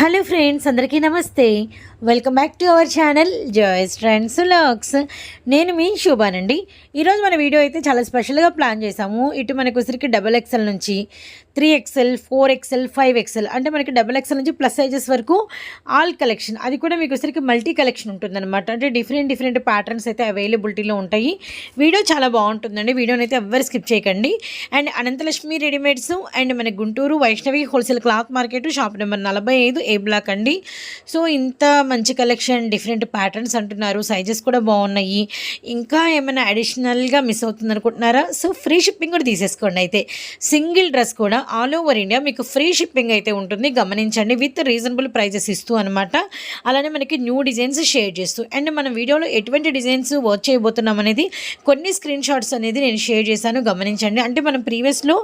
Hello friends అందరికీ నమస్తే. Welcome back to our channel joys friends lakhs నేను మీ శోభానండి. ఈరోజు మన వీడియో అయితే చాలా స్పెషల్గా ప్లాన్ చేసాము ఇటు మనకు ఉసిరికి డబల్ ఎక్సెల్ నుంచి three XL four XL five XL అంటే మనకి డబల్ ఎక్సెల్ నుంచి ప్లస్ సైజెస్ వరకు ఆల్ కలెక్షన్ అది కూడా మీకు వచ్చేసరికి మల్టీ కలెక్షన్ ఉంటుందన్నమాట. అంటే డిఫరెంట్ డిఫరెంట్ ప్యాటర్న్స్ అయితే అవైలబిలిటీలో ఉంటాయి. వీడియో చాలా బాగుంటుందండి. వీడియోని అయితే ఎవ్వరు స్కిప్ చేయకండి. అండ్ అనంతలక్ష్మి రెడీమేడ్స్ అండ్ మన Guntur Vaishnavi wholesale cloth market shop number నలభై ఐదు ఏ బ్లాక్ అండి. సో ఇంత మంచి కలెక్షన్ డిఫరెంట్ ప్యాటర్న్స్ అంటున్నారు. సైజెస్ కూడా బాగున్నాయి. ఇంకా ఏమైనా అడిషనల్గా మిస్ అవుతుంది అనుకుంటున్నారా సో ఫ్రీ షిప్పింగ్ కూడా తీసేసుకోండి అయితే. సింగిల్ డ్రెస్ కూడా ఆల్ ఓవర్ ఇండియా మీకు ఫ్రీ షిప్పింగ్ అయితే ఉంటుంది. గమనించండి. విత్ రీజనబుల్ ప్రైజెస్ ఇస్తూ అనమాట అలానే మనకి న్యూ డిజైన్స్ షేర్ చేస్తూ. అండ్ మన వీడియోలో ఎటువంటి డిజైన్స్ వర్క్ చేయబోతున్నాం అనేది కొన్ని స్క్రీన్ షాట్స్ అనేది నేను షేర్ చేశాను. గమనించండి. అంటే మనం ప్రీవియస్లో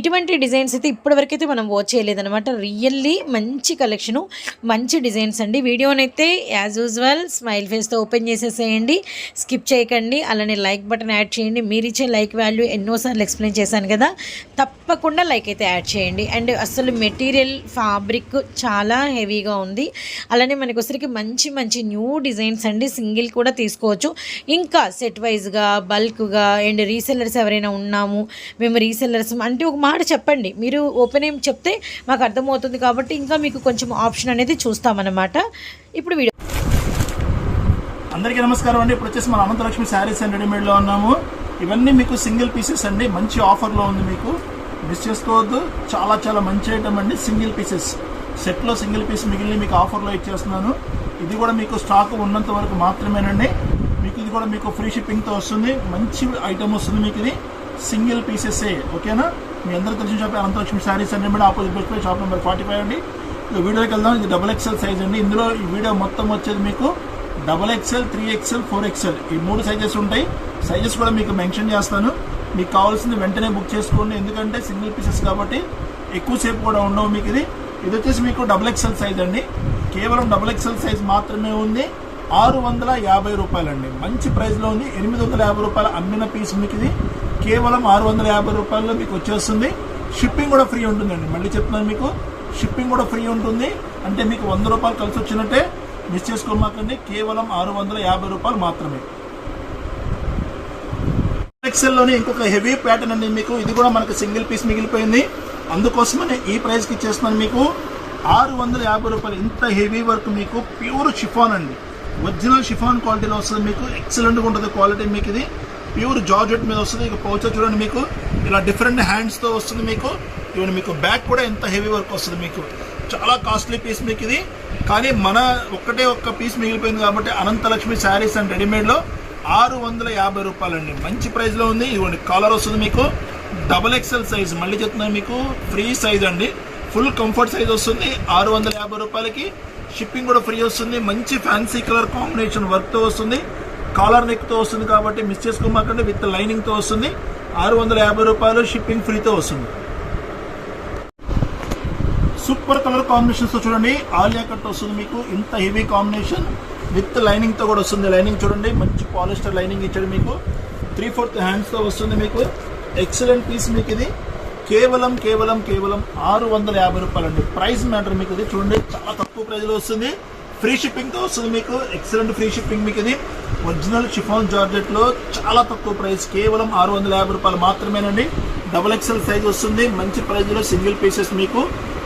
ఇటువంటి డిజైన్స్ అయితే ఇప్పటివరకైతే మనం వాచ్ చేయలేదనమాట రియల్లీ మంచి కలెక్షను మంచి డిజైన్స్ అండి. వీడియోనైతే యాజ్ యూజువల్ స్మైల్ ఫేస్తో ఓపెన్ చేసేసేయండి. స్కిప్ చేయకండి. అలానే లైక్ బటన్ యాడ్ చేయండి. మీరు ఇచ్చే లైక్ వాల్యూ ఎన్నోసార్లు ఎక్స్ప్లెయిన్ చేశాను కదా. తప్పకుండా లైక్ అయితే యాడ్ చేయండి. అండ్ అసలు మెటీరియల్ ఫ్యాబ్రిక్ చాలా హెవీగా ఉంది. అలానే మనకు వచ్చరికి మంచి మంచి న్యూ డిజైన్స్ అండి. సింగిల్ కూడా తీసుకోవచ్చు. ఇంకా సెట్ వైజ్గా బల్క్గా అండ్ రీసెల్లర్స్ ఎవరైనా ఉన్నాము మేము రీసెల్లర్స్ అంటే ఒక మాట చెప్పండి. మీరు ఓపెన్ ఏం చెప్తే మాకు అర్థమవుతుంది కాబట్టి ఇంకా మీకు కొంచెం ఆప్షన్ అనేది చూస్తామన్నమాట. ఇప్పుడు వీడియో అందరికీ నమస్కారం అండి. ఇప్పుడు వచ్చేసి మన అనంతలక్ష్మి శారీస్ అండ్ రెడీమేడ్లో ఉన్నాము. ఇవన్నీ మీకు సింగిల్ పీసెస్ అండి. మంచి ఆఫర్లో ఉంది మీకు. మిస్ చేసుకోవద్దు. చాలా చాలా మంచి ఐటమ్ అండి. సింగిల్ పీసెస్ సెట్లో సింగిల్ పీస్ మిగిలిన మీకు ఆఫర్లో ఇచ్చేస్తున్నాను. ఇది కూడా మీకు స్టాక్ ఉన్నంత వరకు మాత్రమేనండి. మీకు ఇది కూడా మీకు ఫ్రీ షిప్పింగ్తో వస్తుంది. మంచి ఐటమ్ వస్తుంది మీకు ఇది. సింగిల్ పీసెసే ఓకేనా మీ అందరూ తెలిసిన షాప్ అనంతలక్ష్మి శారీస్ అన్ని కూడా opposite best shop number forty five అండి. వీడియోకి వెళ్దాం. ఇది డబుల్ ఎక్సెల్ సైజ్ అండి. ఇందులో ఈ వీడియో మొత్తం వచ్చేది మీకు double XL three XL four XL ఈ మూడు సైజెస్ ఉంటాయి. సైజెస్ కూడా మీకు మెన్షన్ చేస్తాను. మీకు కావాల్సింది వెంటనే బుక్ చేసుకోండి. ఎందుకంటే సింగిల్ పీసెస్ కాబట్టి ఎక్కువసేపు కూడా ఉండవు మీకు ఇది. ఇది వచ్చేసి మీకు డబుల్ ఎక్సెల్ సైజ్ అండి. కేవలం డబుల్ ఎక్సెల్ సైజ్ మాత్రమే ఉంది. ఆరు వందల యాభై రూపాయలండి. మంచి ప్రైస్లో ఉంది. ఎనిమిది వందల యాభై రూపాయలు అమ్మిన పీస్ మీకు ఇది. కేవలం ఆరు వందల యాభై రూపాయల్లో మీకు వచ్చేస్తుంది. షిప్పింగ్ కూడా ఫ్రీ ఉంటుందండి. మళ్ళీ చెప్తున్నాను మీకు. షిప్పింగ్ కూడా ఫ్రీ ఉంటుంది. అంటే మీకు వంద రూపాయలు కలిసి వచ్చినట్టే. మిస్ చేసుకోమాకండి. కేవలం ఆరు వందల యాభై రూపాయలు మాత్రమే. ఎక్సెల్లోని ఇంకొక హెవీ ప్యాటర్న్ అండి మీకు. ఇది కూడా మనకు సింగిల్ పీస్ మిగిలిపోయింది. అందుకోసమనే ఈ ప్రైస్కి ఇచ్చేస్తున్నాను మీకు. ఆరు వందల యాభై రూపాయలు ఇంత హెవీ వర్క్ మీకు. ప్యూర్ షిఫాన్ అండి. ఒరిజినల్ షిఫాన్ క్వాలిటీలో వస్తుంది మీకు. ఎక్సలెంట్గా ఉంటుంది క్వాలిటీ మీకు ఇది. ప్యూర్ జార్జెట్ మీద వస్తుంది. ఇక పౌచ్ చూడండి మీకు. ఇలా డిఫరెంట్ హ్యాండ్స్తో వస్తుంది మీకు. ఇవన్నీ మీకు బ్యాక్ కూడా ఎంత హెవీ వర్క్ వస్తుంది మీకు. చాలా కాస్ట్లీ పీస్ మీకు ఇది. కానీ మన ఒక్కటే ఒక్క పీస్ మిగిలిపోయింది కాబట్టి అనంతలక్ష్మి శారీస్ అండ్ రెడీమేడ్లో ఆరు వందల యాభై రూపాయలండి. మంచి ప్రైస్లో ఉంది. ఇవ్వండి కాలర్ వస్తుంది మీకు. డబల్ ఎక్సెల్ సైజ్ మళ్ళీ చెప్తున్నాను మీకు. ఫ్రీ సైజ్ అండి. ఫుల్ కంఫర్ట్ సైజ్ వస్తుంది. ఆరు వందల యాభై రూపాయలకి షిప్పింగ్ కూడా ఫ్రీ వస్తుంది. మంచి ఫ్యాన్సీ కలర్ కాంబినేషన్ వర్క్తో వస్తుంది. కాలర్ నెక్తో వస్తుంది కాబట్టి మిస్ చేసుకోమాకండి. విత్ లైనింగ్తో వస్తుంది. ఆరు వందల యాభై రూపాయలు షిప్పింగ్ ఫ్రీతో వస్తుంది. సూపర్ కలర్ కాంబినేషన్తో చూడండి. ఆలియా కట్ వస్తుంది మీకు. ఇంత హెవీ కాంబినేషన్ విత్ లైనింగ్తో కూడా వస్తుంది. లైనింగ్ చూడండి. మంచి పాలిస్టర్ లైనింగ్ ఇచ్చాడు మీకు. త్రీ ఫోర్త్ హ్యాండ్స్తో వస్తుంది మీకు. ఎక్సలెంట్ పీస్ మీకు ఇది. కేవలం కేవలం కేవలం ఆరు వందల యాభై రూపాయలు అండి ప్రైస్ మ్యాటర్ మీకు ఇది. చూడండి. చాలా తక్కువ ప్రైజ్లో వస్తుంది. ఫ్రీ షిప్పింగ్తో వస్తుంది మీకు. ఎక్సలెంట్ ఫ్రీ షిప్పింగ్ మీకు ఇది. ఒరిజినల్ షిఫాన్ జార్జెట్లో చాలా తక్కువ ప్రైస్ కేవలం ఆరు వందల యాభై రూపాయలు మాత్రమేనండి. డబుల్ ఎక్సెల్ సైజ్ వస్తుంది. మంచి ప్రైజ్లో సింగిల్ పీసెస్ మీకు.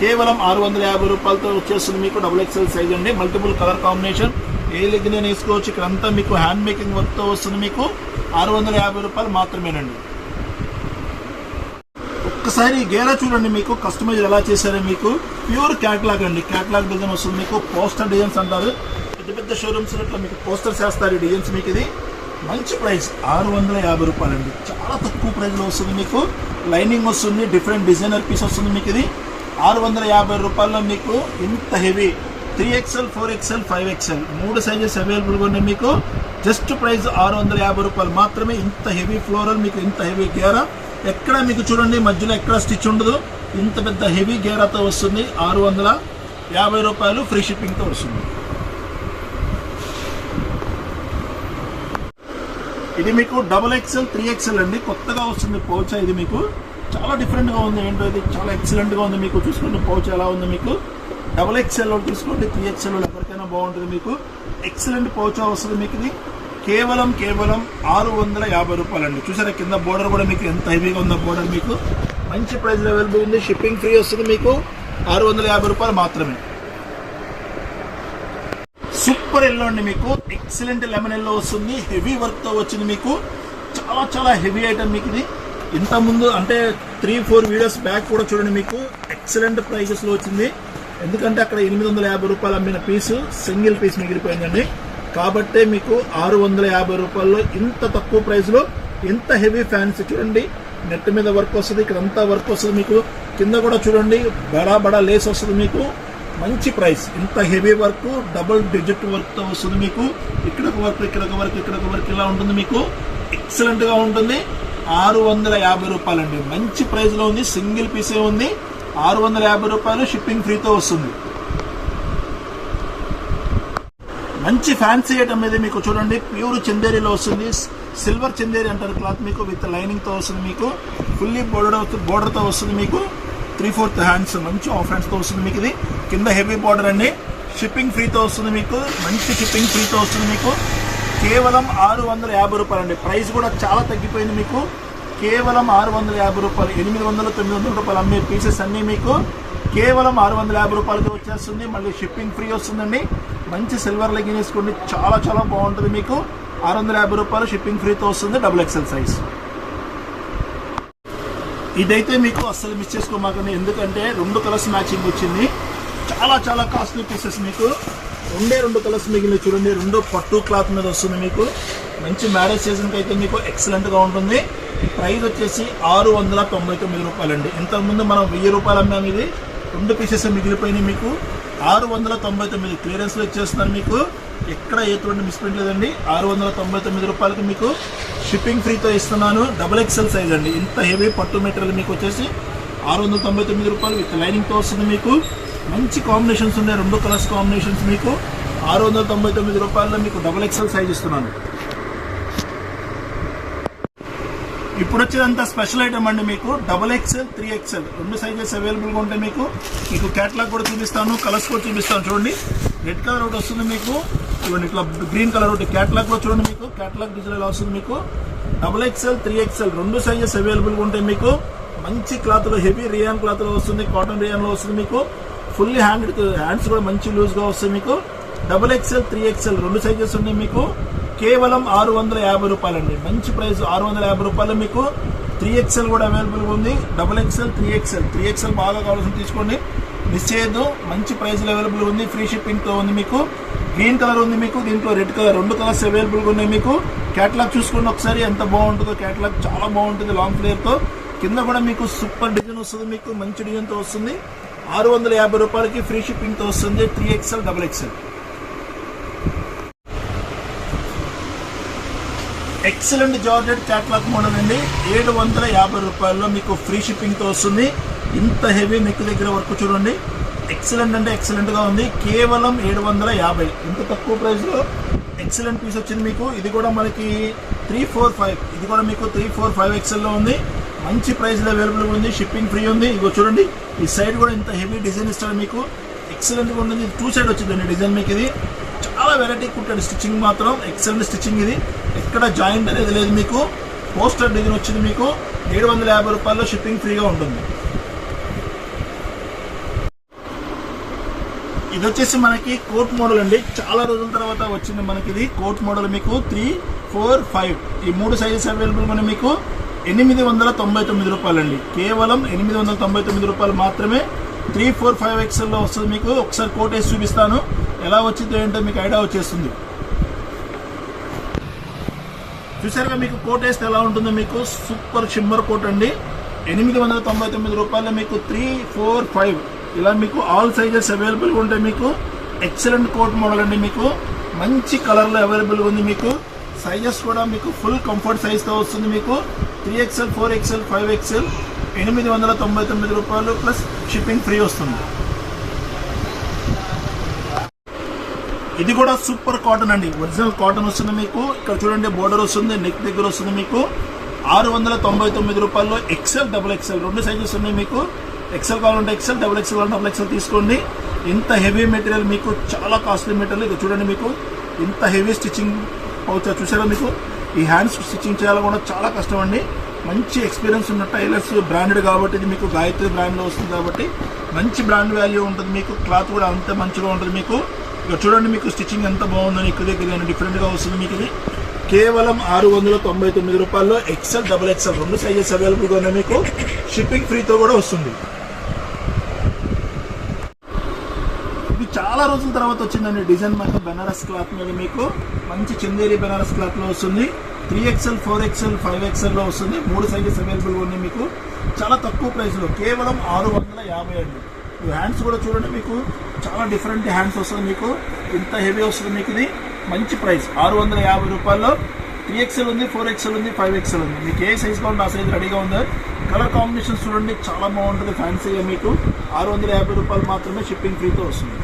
కేవలం ఆరు వందల యాభై రూపాయలతో వచ్చేస్తుంది మీకు డబుల్ ఎక్సెల్ సైజ్ అండి. మల్టిపుల్ కలర్ కాంబినేషన్ ఏ లెగ్గిన తీసుకోవచ్చు వేసుకోవచ్చు. ఇక్కడ అంతా మీకు హ్యాండ్ మేకింగ్ వర్క్తో వస్తుంది మీకు. ఆరు వందల యాభై రూపాయలు మాత్రమేనండి. ఒక్కసారి ఈ గేరా చూడండి మీకు. కస్టమైజ్ ఎలా చేశారో మీకు. ప్యూర్ క్యాట్లాగ్ అండి. క్యాట్లాగ్ డిజైన్ వస్తుంది మీకు. పోస్టర్ డిజైన్స్ అంటారు. పెద్ద పెద్ద షోరూమ్స్ ఇట్లా మీకు పోస్టర్స్ వేస్తారు ఈ డిజైన్స్ మీకు ఇది. మంచి ప్రైస్ ఆరు వందల యాభై రూపాయలు అండి చాలా తక్కువ ప్రైస్లో వస్తుంది మీకు. లైనింగ్ వస్తుంది. డిఫరెంట్ డిజైనర్ పీస్ వస్తుంది మీకు ఇది. ఆరు వందల యాభై రూపాయల్లో మీకు ఇంత heavy three XL four XL five XL. మూడు సైజెస్ అవైలబుల్గా ఉన్నాయి మీకు. జస్ట్ ప్రైస్ ఆరు వందల యాభై రూపాయలు. మాత్రమే ఇంత హెవీ ఫ్లోరల్ మీకు ఇంత హెవీ గేరా. ఎక్కడ మీకు చూడండి మధ్యలో ఎక్కడ స్టిచ్ ఉండదు. ఇంత పెద్ద హెవీ గేరాతో వస్తుంది. ఆరు వందల యాభై రూపాయలు ఫ్రీ షిప్పింగ్తో వస్తుంది. ఇది మీకు డబుల్ ఎక్స్ఎల్ త్రీ ఎక్స్ఎల్ అండి. కొత్తగా వస్తుంది పౌచ్ ఇది మీకు. చాలా డిఫరెంట్గా ఉంది ఏంటో ఇది. చాలా ఎక్సలెంట్గా ఉంది మీకు. చూసుకుంటే పౌచ్ ఎలా ఉంది మీకు. డబుల్ ఎక్స్ఎల్ తీసుకోండి త్రీ ఎక్స్ఎల్ ఎవరికైనా బాగుంటుంది మీకు. ఎక్సలెంట్ పౌచా వస్తుంది మీకు ఇది. కేవలం కేవలం ఆరు వందల యాభై రూపాయలండి. చూసారా కింద బోర్డర్ కూడా మీకు ఎంత హెవీగా ఉందో బోర్డర్ మీకు. మంచి ప్రైస్ అవైలబుల్ ఉంది షిప్పింగ్ ఫ్రీ వస్తుంది మీకు. ఆరు వందల యాభై రూపాయలు మాత్రమే. సూపర్ ఎల్లో అండి మీకు. ఎక్సలెంట్ లెమన్ ఎల్లో వస్తుంది. హెవీ వర్క్తో వచ్చింది మీకు. చాలా చాలా హెవీ ఐటమ్ మీకు ఇది. ఇంతకుముందు అంటే త్రీ ఫోర్ వీడియోస్ బ్యాక్ కూడా చూడండి మీకు. ఎక్సలెంట్ ప్రైజెస్లో వచ్చింది. ఎందుకంటే అక్కడ ఎనిమిది వందల యాభై రూపాయలు అమ్మిన పీసు సింగిల్ పీస్ మిగిలిపోయిందండి. కాబట్టే మీకు ఆరు వందల యాభై రూపాయల్లో ఇంత తక్కువ ప్రైస్లో ఎంత ఇంత హెవీ ఫ్యాన్స్ చూడండి. నెట్ మీద వర్క్ వస్తుంది ఇక్కడ అంతా వర్క్ వస్తుంది మీకు. కింద కూడా చూడండి బడా బడా లేస్ వస్తుంది మీకు. మంచి ప్రైస్. ఇంత హెవీ వర్క్ డబుల్ డిజిట్ వర్క్తో వస్తుంది మీకు. ఇక్కడ ఒక వర్క్ ఇక్కడ ఒక వర్క్ ఇక్కడ ఒక వర్క్ ఇలా ఉంటుంది మీకు. ఎక్సలెంట్గా ఉంటుంది. ఆరు వందల యాభై రూపాయలండి. మంచి ప్రైస్లో ఉంది సింగిల్ పీసే ఉంది. ఆరు వందల యాభై రూపాయలు షిప్పింగ్ ఫ్రీతో వస్తుంది. మంచి ఫ్యాన్సీ ఐటమ్ ఇది మీకు చూడండి. ప్యూర్ చందేరిలో వస్తుంది. సిల్వర్ చందేరి అంటారు క్లాత్ మీకు విత్ లైనింగ్తో వస్తుంది మీకు. ఫుల్లీ బోర్డర్ బోర్డర్తో వస్తుంది మీకు. త్రీ ఫోర్త్ హ్యాండ్స్ మంచి ఆఫ్ హ్యాండ్స్తో వస్తుంది మీకు ఇది. కింద హెవీ బార్డర్ అండి. షిప్పింగ్ ఫ్రీతో వస్తుంది మీకు. మంచి షిప్పింగ్ ఫ్రీతో వస్తుంది మీకు. కేవలం ఆరు వందల యాభై రూపాయలు అండి ప్రైస్ కూడా చాలా తగ్గిపోయింది మీకు. కేవలం ఆరు వందల యాభై రూపాయలు ఎనిమిది వందల తొమ్మిది వందల రూపాయలు అమ్మే పీసెస్ అన్నీ మీకు కేవలం ఆరు వందల యాభై రూపాయలకి వచ్చేస్తుంది. మళ్ళీ షిప్పింగ్ ఫ్రీ వస్తుందండి. మంచి సిల్వర్ లెగ్గిన్ వేసుకోండి. చాలా చాలా బాగుంటుంది మీకు. ఆరు వందల యాభై రూపాయలు షిప్పింగ్ ఫ్రీతో వస్తుంది డబుల్ ఎక్సెల్ సైజ్ ఇదైతే మీకు అస్సలు మిస్ చేసుకోమాకండి. ఎందుకంటే రెండు కలర్స్ మ్యాచింగ్ వచ్చింది. చాలా చాలా కాస్ట్లీ పీసెస్ మీకు. రెండే రెండు కలర్స్ మిగిలిన చూడండి. రెండు పట్టు క్లాత్ మీద వస్తుంది మీకు. మంచి మ్యారేజ్ సీజన్కి అయితే మీకు ఎక్సలెంట్గా ఉంటుంది. ప్రైస్ వచ్చేసి ఆరు వందల తొంభై తొమ్మిది రూపాయలండి. ఇంతకుముందు మనం వెయ్యి రూపాయలు అమ్మాం ఇది. రెండు పీసెస్ మిగిలిపోయినాయి మీకు. ఆరు వందల తొంభై తొమ్మిది క్లియరెన్స్లో ఇచ్చేస్తున్నాను మీకు. ఎక్కడ ఎటువంటి మిస్ప్రింట్ లేదండి. ఆరు వందల తొంభై తొమ్మిది రూపాయలకి మీకు షిప్పింగ్ ఫ్రీతో ఇస్తున్నాను. డబుల్ ఎక్సెల్ సైజ్ అండి. ఇంత హెవీ పట్టు మెటీరియల్ మీకు వచ్చేసి ఆరు వందల తొంభై తొమ్మిది రూపాయలు విత్ లైనింగ్తో వస్తుంది మీకు. మంచి కాంబినేషన్స్ ఉన్నాయి. రెండు కలర్స్ కాంబినేషన్స్ మీకు. ఆరు వందల తొంభై తొమ్మిది రూపాయల్లో మీకు డబుల్ ఎక్సెల్ సైజ్ ఇస్తున్నాను. ఇప్పుడు వచ్చేదంతా స్పెషల్ ఐటమ్ అండి మీకు. Double XL three XL. రెండు సైజెస్ అవైలబుల్గా ఉంటాయి మీకు మీకు క్యాట్లాగ్ కూడా చూపిస్తాను కలర్స్ కూడా చూపిస్తాను చూడండి. రెడ్ కలర్ ఒకటి వస్తుంది మీకు. చూడండి ఇట్లా గ్రీన్ కలర్ ఒకటి క్యాట్లాగ్ కూడా చూడండి మీకు. క్యాట్లాగ్ డిజైన్ వస్తుంది మీకు. డబల్ ఎక్స్ఎల్ త్రీ ఎక్స్ఎల్ రెండు సైజెస్ అవైలబుల్గా ఉంటాయి మీకు మంచి క్లాత్లో హెవీ రియాన్ క్లాత్లో వస్తుంది కాటన్ రియాన్లో వస్తుంది మీకు. ఫుల్లీ హ్యాండ్ హ్యాండ్స్ కూడా మంచి లూజ్గా వస్తాయి మీకు. డబల్ ఎక్స్ఎల్ త్రీ ఎక్స్ఎల్ రెండు సైజెస్ ఉన్నాయి మీకు. కేవలం ఆరు వందల యాభై రూపాయలండి. మంచి ప్రైస్ ఆరు వందల యాభై రూపాయలు మీకు. త్రీ ఎక్స్ఎల్ కూడా అవైలబుల్ ఉంది. Double XL three XL. Three XL బాగా కావాల్సిన తీసుకోండి. మిస్ చేయొద్దు. మంచి ప్రైస్లో అవైలబుల్ ఉంది. ఫ్రీ షిప్పింగ్తో ఉంది మీకు. గ్రీన్ కలర్ ఉంది మీకు. దీంట్లో రెడ్ కలర్ రెండు కలర్స్ అవైలబుల్గా ఉన్నాయి మీకు. క్యాటలాగ్ చూసుకోండి ఒకసారి. ఎంత బాగుంటుందో క్యాటలాగ్ చాలా బాగుంటుంది లాంగ్ ఫ్లేయర్తో కింద కూడా మీకు సూపర్ డిజైన్ వస్తుంది మీకు. మంచి డిజైన్తో వస్తుంది. ఆరు వందల యాభై రూపాయలకి ఫ్రీ షిప్పింగ్తో వస్తుంది. Three XL double XL. Excellent georgette catalogue model అండి. ఏడు వందల యాభై రూపాయల్లో మీకు ఫ్రీ షిప్పింగ్తో వస్తుంది. ఇంత హెవీ నెక్ దగ్గర వరకు చూడండి. ఎక్సలెంట్ అంటే ఎక్సలెంట్గా ఉంది. కేవలం ఏడు వందల యాభై. ఇంత తక్కువ ప్రైస్లో ఎక్సలెంట్ పీస్ వచ్చింది మీకు. ఇది కూడా మనకి త్రీ ఫోర్ ఫైవ్ ఇది కూడా మీకు త్రీ ఫోర్ ఫైవ్ ఎక్సెల్లో ఉంది. మంచి ప్రైస్లో అవైలబుల్ ఉంది. షిప్పింగ్ ఫ్రీ ఉంది. ఇగో చూడండి. ఈ సైడ్ కూడా ఇంత హెవీ డిజైన్ ఇస్తాడు మీకు. ఎక్సలెంట్గా ఉంటుంది. టూ సైడ్ వచ్చిందండి డిజైన్ మీకు ఇది. చాలా వెరైటీ కుట్టాడు. స్టిచ్చింగ్ మాత్రం. ఎక్సలెంట్ స్టిచ్చింగ్ ఇది. ఎక్కడ జాయింట్ అనేది లేదు మీకు. పోస్టర్ డిజైన్ వచ్చింది మీకు. ఏడు వందల యాభై రూపాయల్లో షిప్పింగ్ ఫ్రీగా ఉంటుంది. ఇది వచ్చేసి మనకి కోట్ మోడల్ అండి. చాలా రోజుల తర్వాత వచ్చింది మనకి ఇది కోట్ మోడల్ మీకు. Three four five. ఈ మూడు సైజెస్ అవైలబుల్ మనం మీకు. ఎనిమిది వందల తొంభై తొమ్మిది రూపాయలు అండి కేవలం ఎనిమిది వందల తొంభై తొమ్మిది రూపాయలు మాత్రమే త్రీ ఫోర్ ఫైవ్ ఎక్స్ఎల్లో వస్తుంది మీకు. ఒకసారి కోట్ వేసి చూపిస్తాను. ఎలా వచ్చిందో ఏంటో మీకు ఐడియా వచ్చేస్తుంది. చూసారుగా మీకు కోట్ వేస్తే ఎలా ఉంటుందో మీకు? సూపర్ షిమ్మర్ కోట్ అండి. ఎనిమిది వందల తొంభై తొమ్మిది రూపాయలు మీకు త్రీ ఫోర్ ఫైవ్. ఇలా మీకు ఆల్ సైజెస్ అవైలబుల్గా ఉంటాయి మీకు ఎక్సలెంట్ కోట్ మోడల్ అండి మీకు. మంచి కలర్లో అవైలబుల్గా ఉంది మీకు. సైజెస్ కూడా మీకు ఫుల్ కంఫర్ట్ సైజ్తో వస్తుంది మీకు. Three XL four XL five XL. ఎనిమిది వందల తొంభై తొమ్మిది రూపాయలు ప్లస్ షిప్పింగ్ ఫ్రీ వస్తుంది. ఇది కూడా సూపర్ కాటన్ అండి. ఒరిజినల్ కాటన్ వస్తుంది మీకు. ఇక్కడ చూడండి బోర్డర్ వస్తుంది నెక్ దగ్గర వస్తుంది మీకు. ఆరు వందల తొంభై తొమ్మిది రూపాయల్లో ఎక్సెల్ డబుల్ ఎక్సెల్ రెండు సైజెస్ ఉన్నాయి మీకు. ఎక్సెల్ కావాలంటే ఎక్సెల్ డబుల్ ఎక్సెల్ కావాలంటే డబుల్ ఎక్సెల్ తీసుకోండి. ఇంత హెవీ మెటీరియల్ మీకు చాలా కాస్ట్లీ మెటీరియల్ ఇది చూడండి మీకు. ఇంత హెవీ స్టిచ్చింగ్ అవుతా చూసారా మీకు? ఈ హ్యాండ్స్ స్టిచ్చింగ్ చేయాలి కూడా చాలా కష్టం అండి. మంచి ఎక్స్పీరియన్స్ ఉన్న టైలర్స్ బ్రాండెడ్ కాబట్టి ఇది మీకు గాయత్రి బ్రాండ్లో వస్తుంది కాబట్టి మంచి బ్రాండ్ వాల్యూ ఉంటుంది మీకు. క్లాత్ కూడా అంత మంచిగా ఉంటుంది మీకు. చూడండి మీకు స్టిచ్చింగ్ ఎంత బాగుందని ఇక్కడ దగ్గర డిఫరెంట్గా వస్తుంది మీకు ఇది. కేవలం ఆరు వందల తొంభై తొమ్మిది రూపాయల్లో ఎక్సెల్ డబుల్ ఎక్సెల్ రెండు సైజెస్ అవైలబుల్గా ఉన్నాయి మీకు. షిప్పింగ్ ఫ్రీతో కూడా వస్తుంది. ఇది చాలా రోజుల తర్వాత వచ్చిందండి. డిజైన్ మాత్రం బెనారస్ క్లాత్ మీద మీకు. మంచి చందేరి బెనారస్ క్లాత్లో వస్తుంది. Three XL four XL five ఎక్స్ఎల్లో వస్తుంది. మూడు సైజెస్ అవైలబుల్గా ఉన్నాయి మీకు. చాలా తక్కువ ప్రైస్లో. కేవలం ఆరు వందల యాభై అండి. హ్యాండ్స్ కూడా చూడండి మీకు. చాలా డిఫరెంట్ హ్యాండ్స్ వస్తుంది మీకు. ఇంత హెవీ వస్తుంది మీకు ఇది. మంచి ప్రైస్ ఆరు వందల యాభై రూపాయల్లో త్రీ ఎక్స్ఎల్ ఉంది ఫోర్ ఎక్స్ఎల్ ఉంది ఫైవ్ ఎక్స్ఎల్ ఉంది. మీకు ఏ సైజ్ కావాలంటే ఆ సైజ్ రెడీగా ఉంది. కలర్ కాంబినేషన్ చూడండి చాలా బాగుంటుంది ఫ్యాన్సీగా మీకు. ఆరు వందల యాభై రూపాయలు మాత్రమే షిప్పింగ్ ఫ్రీతో వస్తుంది.